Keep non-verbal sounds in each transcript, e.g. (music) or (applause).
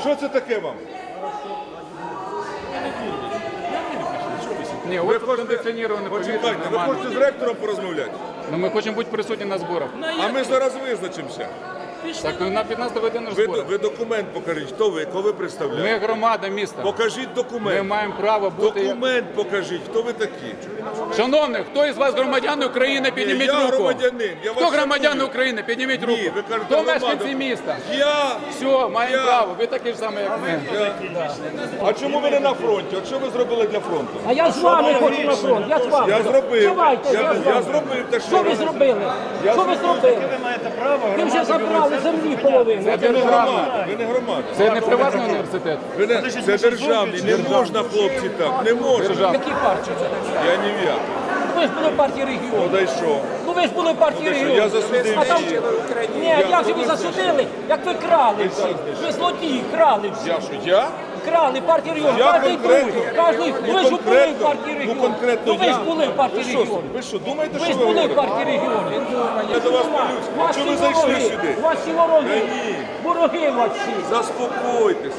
що це таке вам? Ні, Ви от тут кондиціонірований повітря почекайте, ви немає. хочете з ректором порозмовляти? Ну ми хочемо бути присутні на зборах. А ми зараз визначимося. Так на 15 годину Ви, зборах. ви документ покажіть, хто ви, кого ви представляєте? Ми громада міста. Покажіть документ. Ми маємо право бути. Документ покажіть, хто ви такі? Шановний, хто із вас громадян України? Підніміть я руку. громадянин, я Хто громадян шаную. України? Підніміть руку. Ви кажете, Хто громада. мешканці міста? Я. Все, маємо Я. право. Ви такі ж самі, як ми. А чому ви не на фронті? От що ви зробили для фронту? А я з вами хочу на фронт, я з вами. Я зробив. Давайте, Я- я, з я зробив те, що Що ви зробили? Що ви зробили? Ви вже забрали землі половину. Це Ви не державна. громада, ви не громада. Це не приватний університет. Ви не, це державний, не можна, хлопці, так, не можна. Які партії це? Я ні в як. Ви ж були в партії Ну регіону. дай що? Ну ви ж були в партії Ну, що, регіону. я засудив А там... всіх. Ні, як же ви засудили? Як ви крали всі? Ви злодії, крали всі. Я що, я? Крали партію регіону. Я Кожний конкретно. Ну, Ви ж були в конкретно. партії Ну, регіону. конкретно Ну ви я. ж були в Ви партії що, регіону. ви що, думаєте, Ви що ж ви були в говорите? партії регіону. Я до вас чого ви зайшли сюди? У вас всі вороги. Та ні. Вороги у всі. Заспокойтеся.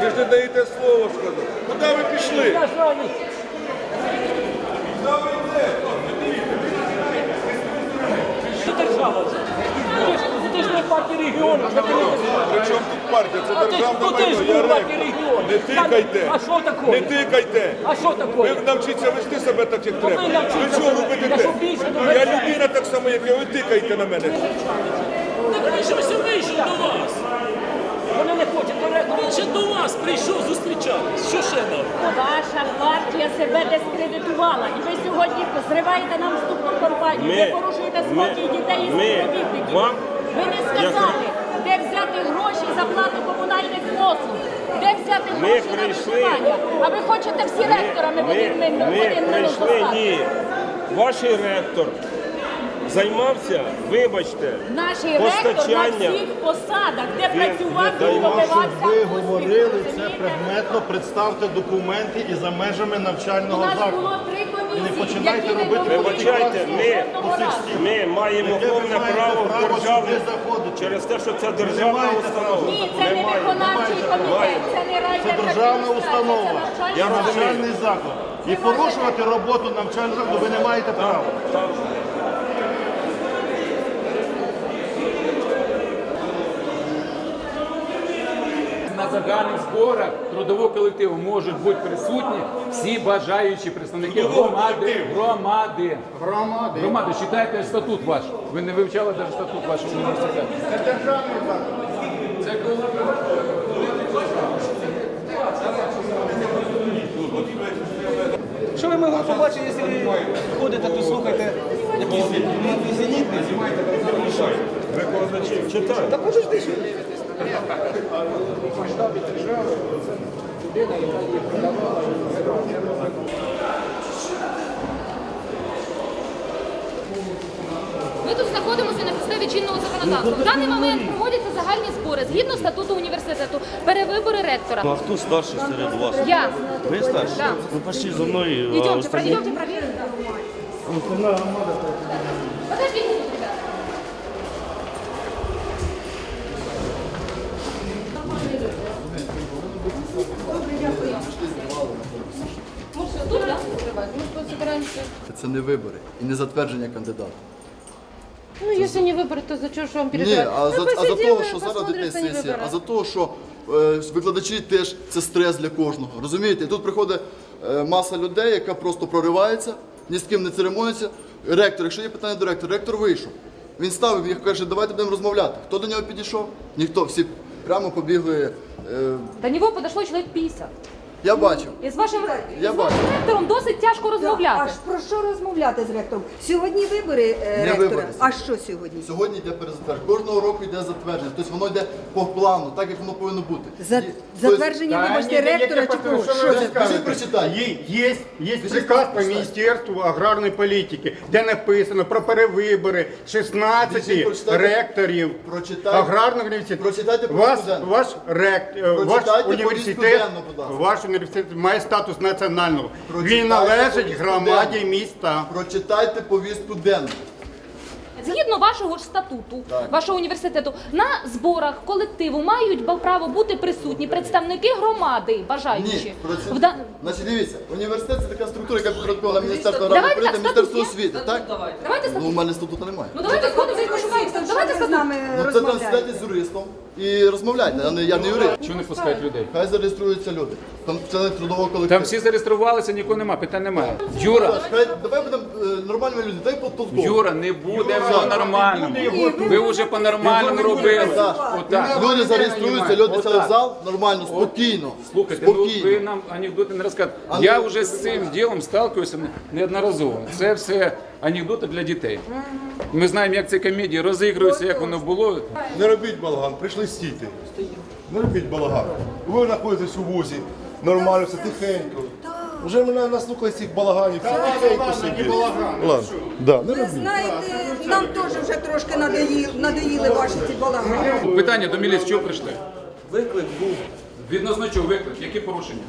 Ви ж не даєте слово сказати. Куди ви пішли? Я знаю. Куди ви йдете? Що держава це? Ж- Не партії регіону. що ти не держава. При чому тут партія? Це А ти ж- державне ти ж майно, я. Не тикайте. А що таке? Не тикайте. А що таке? Ви навчіться вести себе так, як треба. Ви чого робите Я те? Я людина так само, як ви. Ви тикаєте на мене. Так він же ось вийшов до вас. Вони не хочуть. Він же до вас прийшов зустрічатись. Що ще нам? Ваша партія себе дискредитувала, і ви сьогодні зриваєте нам вступну кампанію. Ви порушуєте спокій дітей і співробітників. Ви не сказали, де взяти гроші за плату комунальних послуг, де взяти Ми гроші на прийшли. виживання. А ви хочете всі ректорами в Ми, один ми минут прийшли, ні. Ваш ректор займався, вибачте, Наш ректор на всіх посадах, де працював, він добивався Ви успіху. говорили це розумієте? предметно, представте документи і за межами У навчального нас закладу. три не починайте які не робити довели Вибачайте, до ми- жодного разу. ми маємо Яке ви повне маєте право право держави сюди заходити? через те, що це державна маєте установа. Ні, це не Немає. виконавчий комітет, це не Це державна установа, Я Я розумію. навчальний заклад. І порушувати роботу навчального закладу ви не маєте права. Загальних зборах трудового колективу можуть бути присутні всі бажаючі представники громади. Громади. Громади. Громади. Читайте статут ваш. Ви не вивчали навіть статут вашого університету. Це державний заклад. Це коли Що ви могли побачити, якщо ви ходите, то слухайте якісь зенітниці? Викладачів читайте. Та подожди, що Ми тут знаходимося на підставі чинного законодавства. В даний момент проводяться загальні збори згідно статуту університету, перевибори ректора. Ну, а хто старший серед вас? Я. Ви старший? Да. Ну пошли за мною. Идемте, идемте проверим. Подождите, да, открывать? Мы тут собираемся. Це не вибори і не затвердження кандидата. Ну, если не выборы, то за что ж вам Ні, переживать? а Ну, за, а за посидим, того, що зараз посмотрим, йде что не сесія, выборы. а за того, що е, викладачі теж це стрес для кожного. Розумієте? І тут приходить е, маса людей, яка просто проривається, ні з ким не церемониться. Ректор, якщо є питання до ректора, ректор вийшов. Він ставив і каже, давайте будемо розмовляти. Хто до нього підійшов? Ніхто. Всі прямо побігли. Е, До него подошло человек 50. я бачив. І з вашим, Я з вашим бачу. ректором досить тяжко А розмовляти. ж про що розмовляти з ректором? Сьогодні вибори е, Не ректора. вибори. А що сьогодні? Сьогодні йде перезатвердження. Кожного року йде затвердження. Тобто воно йде по плану, так як воно повинно бути. За, І- тобто- затвердження, вибачте, ректора чи кого? Що за Скажіть, прочитай. Є, є приказ по Міністерству аграрної політики, де написано про перевибори 16 Біжіть, прочитайте. ректорів Прочитайте. аграрного університету. Прочитайте по Ваш, студенту. ваш, рект, е, ваш Прочитайте по університет, студенту, будь ласка. ваш університет має статус національного. Прочитайте Він належить повістку громаді денну. міста. Прочитайте повістку денну. Згідно вашого ж статуту, вашого університету, на зборах колективу мають ба- право бути присутні представники громади, бажаючи. Ні, про це- Вда- Значить, дивіться, університет це така структура, яка підпорядкована Міністерство Давайте так, політики, Міністерство статут є? освіти, так? Давайте Ну, у мене статуту немає. Ну давайте сходимо і пошукаємо. Давайте з статут. нами Ну, це розмовляєте. сидайте з юристом і розмовляйте, а не я не юрист. Чого не пускають людей? Хай зареєструються люди. Там члени трудового колективу. Там всі зареєструвалися, нікого нема, питань немає. Юра, хай- давай будемо е, нормальними людьми, дай потолково. Юра, не буде все нормально. Ви вже по-нормальному робили. Отак. Люди зареєструються, люди сели в зал, нормально, спокійно. Слухайте, ну ви спокійно. нам анекдоти не розказуєте. Я вже з цим ділом сталкиваюся неодноразово. Це все анекдоти для дітей. Ми знаємо, як ці комедії розігруються, як воно було. Не робіть балаган, прийшли стійте. Не робіть балаган. Ви знаходитесь у вузі, нормально, все тихенько. Вже мене наслухали цих балаганів, все тихенько собі. Ладно, да, не Ви робіть. знаєте, нам теж вже трошки надоїли, надоїли ваші ці балагани. Питання до міліції, чого прийшли? Виклик був. Відносно чого виклик? Які порушення?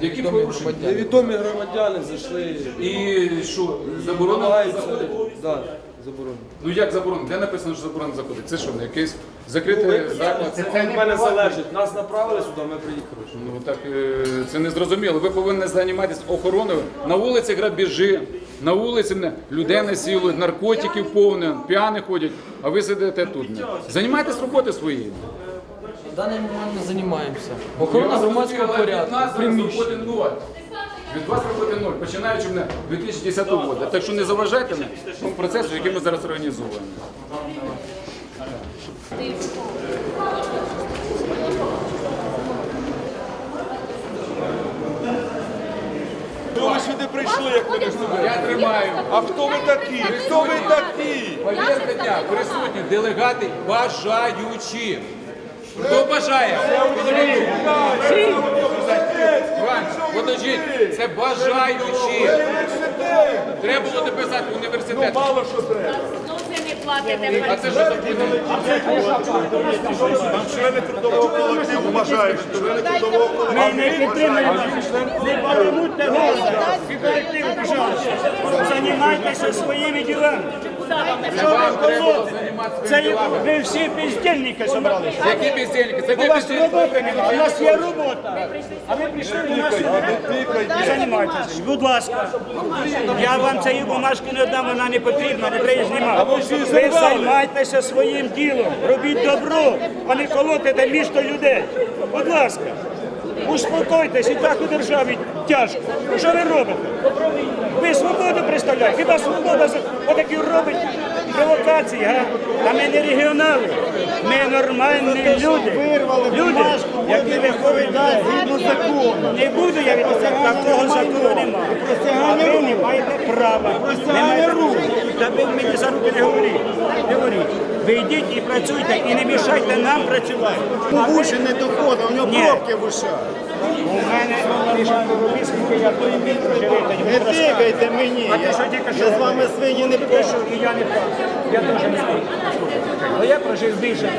Які порушення? Невідомі громадяни зайшли. І що, заборонено Намагаються. заходити? Да, заборонено. Ну як заборонено? Де написано, що заборонено заходити? Це що, не якийсь закритий заклад? Це від мене залежить. Нас направили сюди, ми приїхали. Ну так е, це не зрозуміло. Ви повинні займатися охороною. На вулиці грабіжі, на вулиці не, людей насилують, наркотиків повне, п'яні ходять, а ви сидите тут. Займайтесь роботи своєю. В даний момент ми займаємося. Охорона громадського Від порядку. нас роботи ноль. Від вас роботи ноль, починаючи мене 2010 року. Так що не заважайте мене тому процесу, який ми зараз організовуємо. Хто ви сюди прийшли, як ви не знаєте? Я тримаю. А хто ви такі? Хто ви такі? Повістка дня присутні делегати бажаючі. Хто бажає? Іван, подождіть, це бажаючі. Треба було написати університет. Мало що треба. Ну не платите. А це що? Там члени трудового колективу бажають. Члени трудового колективу. Займайтеся своїми ділами. Це вам треба було займатися своїми ділами. Ви всі бездільники зібралися. Які бездельники? Це ви бездельники. У нас є робота. А ви прийшли до нас сюди. Займайтеся. Будь ласка. Я вам цієї бумажки не дам, вона не потрібна, не треба знімати. Ви займайтеся своїм ділом. Робіть добро, а не колотите місто людей. Будь ласка. Успокойтесь, і так у державі тяжко. Що ви робите? Ви свободу представляєте? Хіба свобода отакі робить провокації, га? А ми не регіонали. Ми нормальні люди. Люди, які закону. Не буду я від такого закону немає. А ви не маєте права. Не маєте права. Та ви мені за руки не говоріть. Не говоріть. Ви йдіть і працюйте, і не мішайте нам працювати. У вуші не доходить, у нього пробки в ушах. У мене скільки я той мій проживити. Не тикайте мені. А ти що тільки що? Я з вами свині не пишу, і я не прав. Я теж не прав. Але я прожив більше.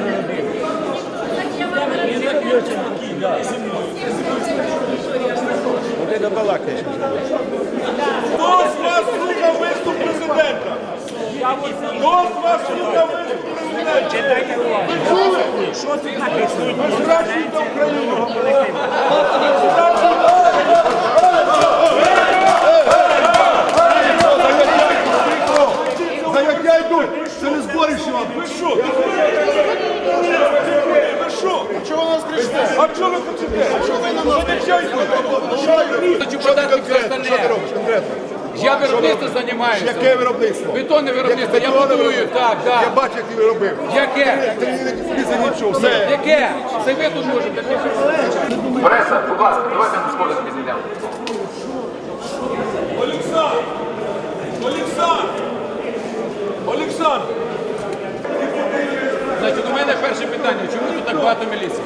Ти добалакаєш. Хто з вас слухав виступ президента? Хто з вас слухав виступ президента? Що тут написано? Зраджуйте Україну. Заняття йдуть. Це не зборище вам. Ви що? Ви що? А чого нас кричите? А чого ви кричите? А чого ви на нас кричите? Хочу подати все остальне. конкретно? Я виробництвом займаюся. Яке виробництво? Бетонне виробництво, я будую, виробництво? так, Я бачу, як ти робив. Яке? Ти не нічого. Все. Яке? Це ви тут можете. Преса, будь ласка, давайте ми сходимо зійдемо. Олександр! Олександр! Олександр! Значить, у мене перше питання. Чому тут так багато міліції?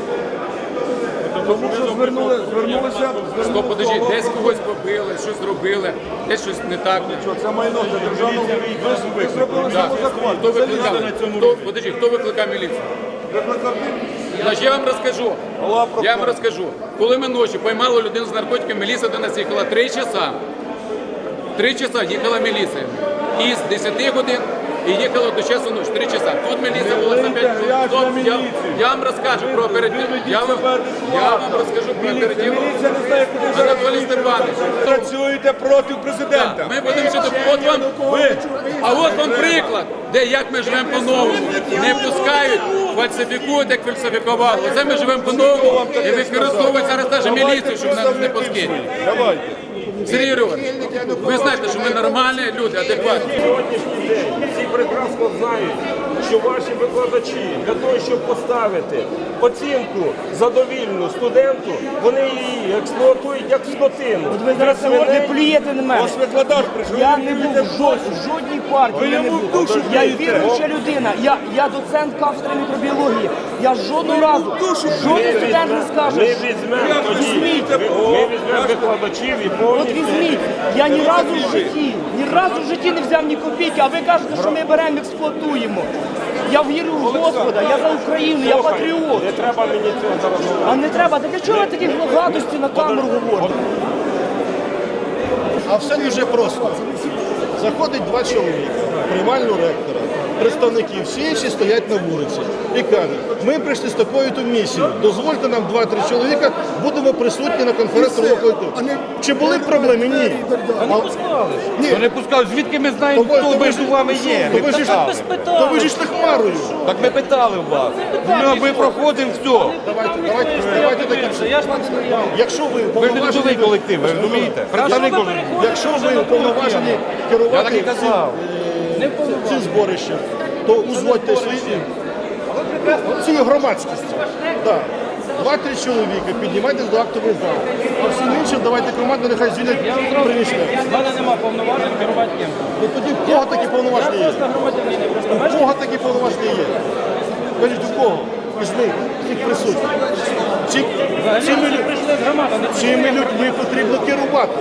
Тому що звернули, звернулися. Стоп, подождіть, десь когось побили, щось зробили, десь щось не так. Що це майно, це державного ви зробили Так. захват. Хто викликав? Хто, подождіть, хто викликав міліцію? Значить, я вам розкажу. Я вам розкажу. Коли ми ночі поймали людину з наркотиками, міліція до нас їхала три часа. Три часа їхала міліція. із 10 годин і їхала до часу ночі, 3 часа. Тут міліція була за 5 хвилин. Стоп, Я, я вам розкажу про оперативну. Я вам, я вам розкажу про оперативну. Анатолій Степанович. Працюєте проти президента. Ми будемо жити. От вам, а от вам приклад, де як ми живемо по-новому. Не пускають, фальсифікують, як фальсифікували. Оце ми живемо по-новому і використовують зараз навіть міліцію, щоб нас не пускати. Давайте. Сергій Григорович, ви знаєте, що ми нормальні люди, адекватні. сьогоднішній день всі прекрасно знають, що ваші викладачі для того, щоб поставити оцінку задовільну студенту, вони її експлуатують як скотину. Ви зараз сьогодні плюєте на мене. Ось викладач прийшов. Я не був в жод- в жодній партії. я не йому був. душу Я плюєте. віруюча людина. Я, я доцент кафедри мікробіології. Я жодного разу, жоден студент не Ми скаже. візьмемо тоді, Візьміть. ми візьмемо викладачів і От повністю. візьміть, я ні разу в житті, ні разу в житті не взяв ні копійки, а ви кажете, що ми беремо, експлуатуємо. Я вірю в Господа, я за Україну, я патріот. Не треба мені цього зараз говорити. А не треба, так а чого ви такі гадості на камеру говорите? А все дуже просто. Заходить два чоловіка, приймальну ректора, представники, всі інші стоять на вулиці і кажуть, ми прийшли з такою то місією, дозвольте нам два-три чоловіка, будемо присутні на конференції колективу. Чи були проблеми? Ні. А- Ні. Не пускають, звідки ми знаємо, То ви- то ви між ж- вами є? То ви ж то ви ж йшли хмарою. Так ми питали у вас. Ми, ми проходимо все. Давайте, давайте, давайте таким чином. Якщо ви Ви ж не трудовий колектив, ви розумієте? Представник якщо ви уповноважені Я керувати так і цим, казав. е, цим зборищем, то узводьте свої цією громадськістю. Да. Два-три чоловіка, піднімайтесь до актової зали. А всім іншим давайте команду, нехай звільнять приміщення. У мене нема повноважень керувати ким. Ну тоді в кого такі повноваження є? У кого такі повноваження є? Кажіть, у кого? Із них, всіх присутніх. Ці, цими, цими людьми потрібно керувати.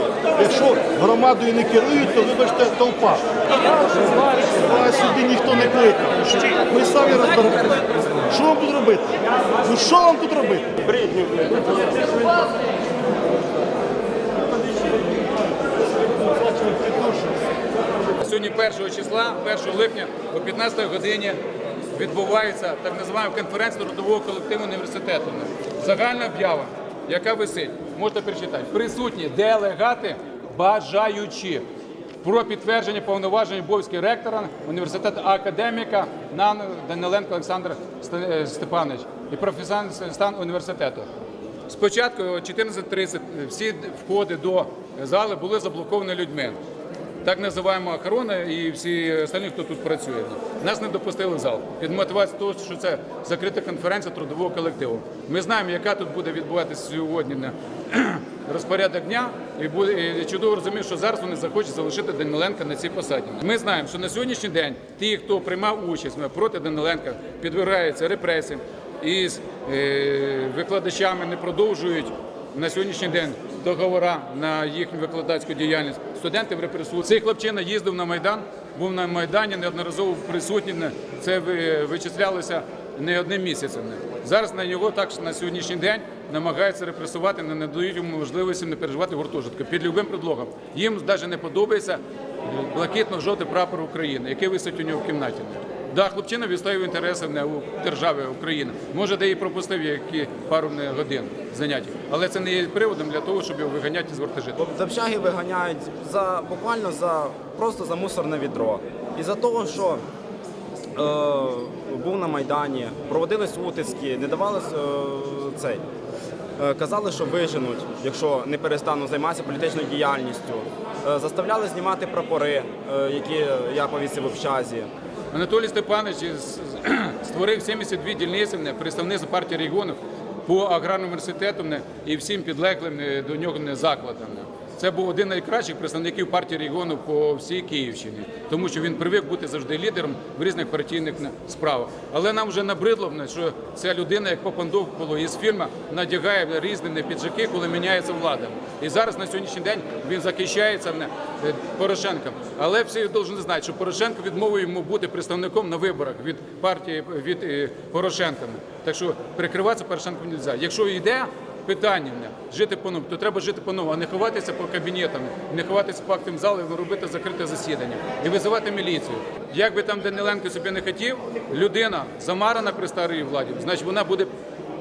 Якщо громадою не керують, то вибачте, толпа. Вас сюди ніхто не кликав. Ми самі розберемося. Що вам тут робити? Ну що вам тут робити? Сьогодні 1 числа, 1 липня о 15 годині відбувається так називаємо конференція трудового колективу університету. Загальна об'ява, яка висить, можете перечитати. Присутні делегати, бажаючі про підтвердження повноважень обов'язків ректора університету академіка НАН Даниленко Олександр Степанович і професійний стан університету. Спочатку о 14.30 всі входи до зали були заблоковані людьми. Так називаємо охорона і всі остальні, хто тут працює. Нас не допустили в зал. Під мотивацією того, що це закрита конференція трудового колективу. Ми знаємо, яка тут буде відбуватися сьогодні на (clears throat) розпорядок дня, і буде і чудово розумію, що зараз вони захочуть залишити Даниленка на цій посаді. Ми знаємо, що на сьогоднішній день ті, хто приймав участь проти Даниленка, підвергаються репресіям і з е, викладачами не продовжують на сьогоднішній день договора на їхню викладацьку діяльність. Студенти в репресу. Цей хлопчина їздив на Майдан, був на Майдані, неодноразово присутній. Це ви- вичислялося не одним місяцем. Зараз на нього так на сьогоднішній день намагаються репресувати, не надають йому можливості не переживати гуртожитку під любим предлогом. Їм навіть не подобається блакитно-жовтий прапор України, який висить у нього в кімнаті. Да, хлопчина відстоює інтереси не у держави України. Може, де і пропустив які пару годин занять, але це не є приводом для того, щоб його виганяти з гуртожитку. З виганяють за буквально за просто за мусорне відро. І за того, що е, був на Майдані, проводились утиски, не давали е, цей. е, Казали, що виженуть, якщо не перестану займатися політичною діяльністю. Заставляли знімати прапори, які я повісив в общазі. Анатолій Степанович створив 72 дільниці представництва партії регіонів по аграрному університету і всім підлеглим до нього закладам. Це був один найкращих представників партії регіону по всій Київщині, тому що він привик бути завжди лідером в різних партійних справах. Але нам вже набридло, що ця людина, як Попандов із фільму, надягає різні піджаки, коли міняється влада. І зараз на сьогоднішній день він захищається е, Порошенком. Але всі повинні знати, що Порошенко відмовив йому бути представником на виборах від партії від е, Порошенка. Так що прикриватися Порошенком не можна. Якщо йде питання жити по-новому, то треба жити по-новому, а не ховатися по кабінетам, не ховатися по актам зали, робити закрите засідання і визивати міліцію. Як би там Даниленко собі не хотів, людина замарана при старій владі, значить вона буде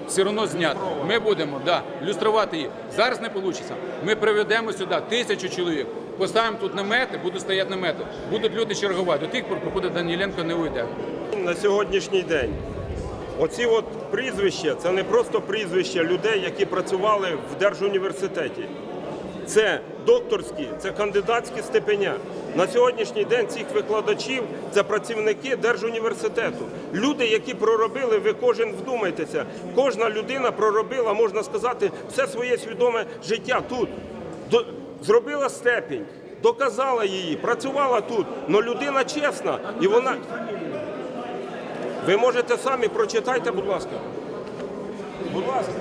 все одно знята. Ми будемо да, люструвати її. Зараз не вийде. Ми приведемо сюди тисячу чоловік. Поставимо тут намети, будуть стояти намети, будуть люди чергувати. До тих пор, поки Даніленко не уйде. На сьогоднішній день оці от прізвища це не просто прізвища людей, які працювали в держуніверситеті. Це докторські, це кандидатські степеня. На сьогоднішній день цих викладачів це працівники держуніверситету. Люди, які проробили, ви кожен вдумайтеся, кожна людина проробила, можна сказати, все своє свідоме життя тут. Зробила степінь, доказала її, працювала тут. але людина чесна і вона. Ви можете самі прочитайте, будь ласка. Будь ласка.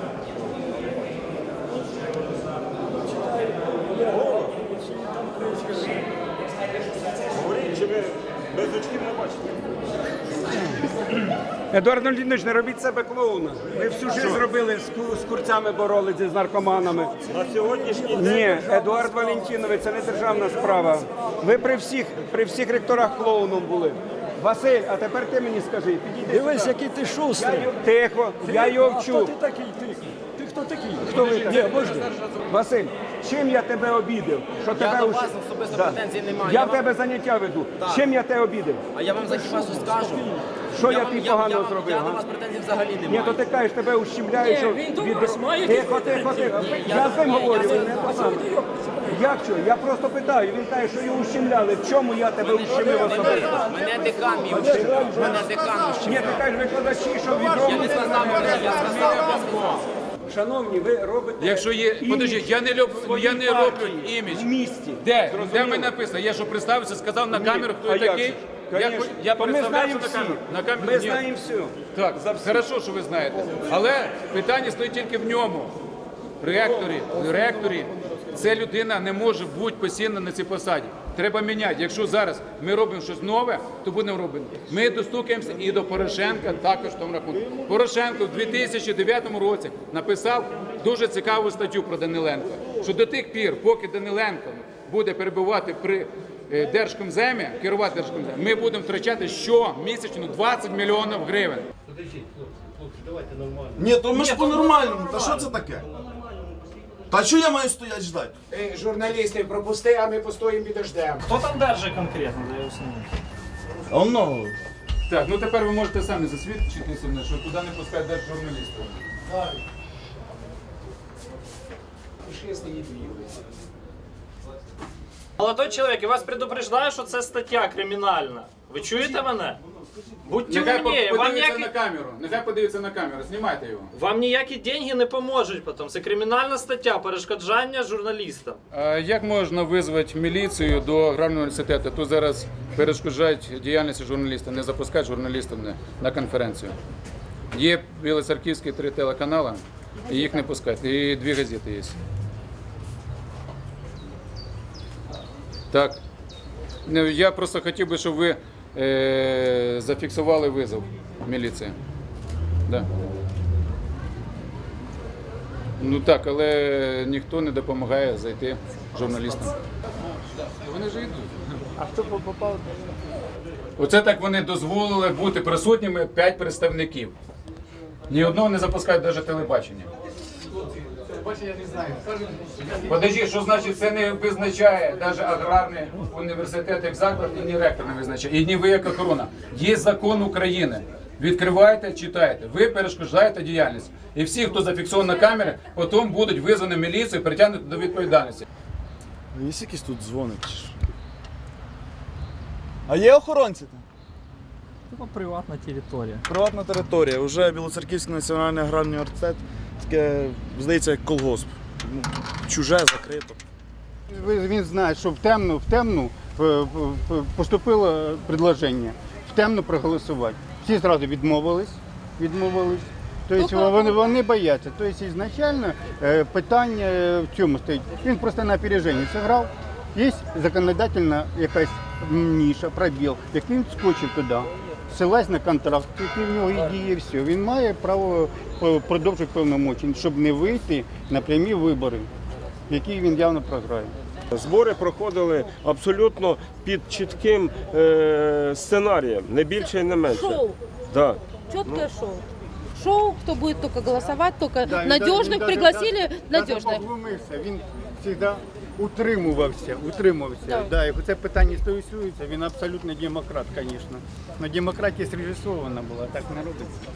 Говоріть, чи ви без очків не бачите? Едуард Леонідович, не робіть себе клоуна. Ви всю життя зробили з, ку- з курцями боролися, з наркоманами. На сьогоднішній день Ні, Едуард Валентинович, це не державна справа. Ви при всіх, при всіх ректорах клоуном були. Василь, а тепер ти мені скажи, підійди. Дивись, який ти шустрий. Тихо, я його вчу. Ти такий, ти, ти хто такий? Хто ви такий? Ні, можна. Василь, чим я тебе обідав? Що тебе до вас особисто Да. претензій немає. Я Я в вам- тебе заняття веду. Так. Чим я тебе обідав? А я вам за хіба що скажу. Що я вам- тобі я зробив, Я га? до вас претензій взагалі не Ні, то ти кажеш, тебе ущемляють, Ні, він від- вас має Тихо, тихо, тихо. Я я- з ним говорю, Як що? Я просто питаю, він каже, що його ущемляли. В чому я тебе ущемив особисто? Мене декан мій ущемляв. Мене декан Ні, ти кажеш, викладачі, що Я не сказав, я сказав, я сказав. Шановні, ви робите Якщо є, імідж подождіть, я не люблю, своїй я не партії роблю імідж. в місті. Де? Зрозуміло? Де мені написано? Я що представився, сказав на камеру, хто я як такий. же? Я, Конечно. я То ми представлявся знаємо на всі. камеру. На камеру Ми ні. знаємо все. Так, хорошо, що ви знаєте. Але питання стоїть тільки в ньому. Ректорі, ректорі, ця людина не може бути постійно на цій посаді. Треба міняти. Якщо зараз ми робимо щось нове, то будемо робити. Ми достукаємося і до Порошенка також в тому рахунку. Порошенко в 2009 році написав дуже цікаву статтю про Даниленка, що до тих пір, поки Даниленко буде перебувати при е, Держкомземі, керувати Держкомземі, ми будемо втрачати щомісячно 20 мільйонів гривень. Ні, то ми ж по-нормальному. Та що це таке? Та що я маю стояти ждати? Журналістів пропусти, а ми постоїмо підождемо. Хто там держить конкретно? Я не- А. Так, ну тепер ви можете самі засвідчитися, мене, що туди не пускають навіть журналістів. Молодой чоловік, я вас предупреждаю, що це стаття кримінальна. Ви чуєте мене? Будьте Нехай умні, вам подивиться ніякі, на камеру. Нехай подивиться на камеру, знімайте його. вам ніякі деньги не поможуть потім. Це кримінальна стаття перешкоджання журналістам. А як можна визвати міліцію до аграрного університету? Тут зараз перешкоджають діяльності журналіста, не запускають журналістів на, на конференцію. Є білоцерківські три телеканали, і їх не пускають. І дві газети є. Так. Ну, Я просто хотів би, щоб ви е, зафіксували визов міліції. Да. Ну так, але ніхто не допомагає зайти журналістам. Вони ж йдуть. А хто попав? Оце так вони дозволили бути присутніми п'ять представників. Ні одного не запускають навіть телебачення. Подожди, що значить це не визначає навіть аграрний університет як заклад і ні ректор не визначає, і ні ви як охорона. Є закон України. Відкриваєте, читаєте. Ви перешкоджаєте діяльність. І всі, хто зафіксований на камері, потім будуть визвані міліцію і притягнуті до відповідальності. Є якісь тут дзвонить? А є охоронці там? Це приватна територія. Приватна територія. Уже Білоцерківський національний аграрний університет, таке, здається, як колгосп. Ну, Чуже, закрито. Він знає, що в темну, в темну е, поступило предложення в темну проголосувати. Всі зразу відмовились. відмовились. Тобто вони, вони бояться. Тобто ізначально е, питання в чому стоїть? Він просто на опереженні зіграв. Є законодательна якась ніша, пробіл, який він скочив туди. Ссилась на контракт, який в нього і діє, все. Він має право продовжити повномочі, щоб не вийти на прямі вибори, які він явно програє. Збори проходили абсолютно під чітким е, сценарієм, не більше і не менше. Шоу. Да. Четкое шоу. Шоу, только Да, він даже- надежных він даже- пригласили, даже надежных. Він завжди утримувався, утримувався. Так. Да, як це питання стосується, він абсолютно демократ, звісно. Але демократія срежисована була, так не робиться.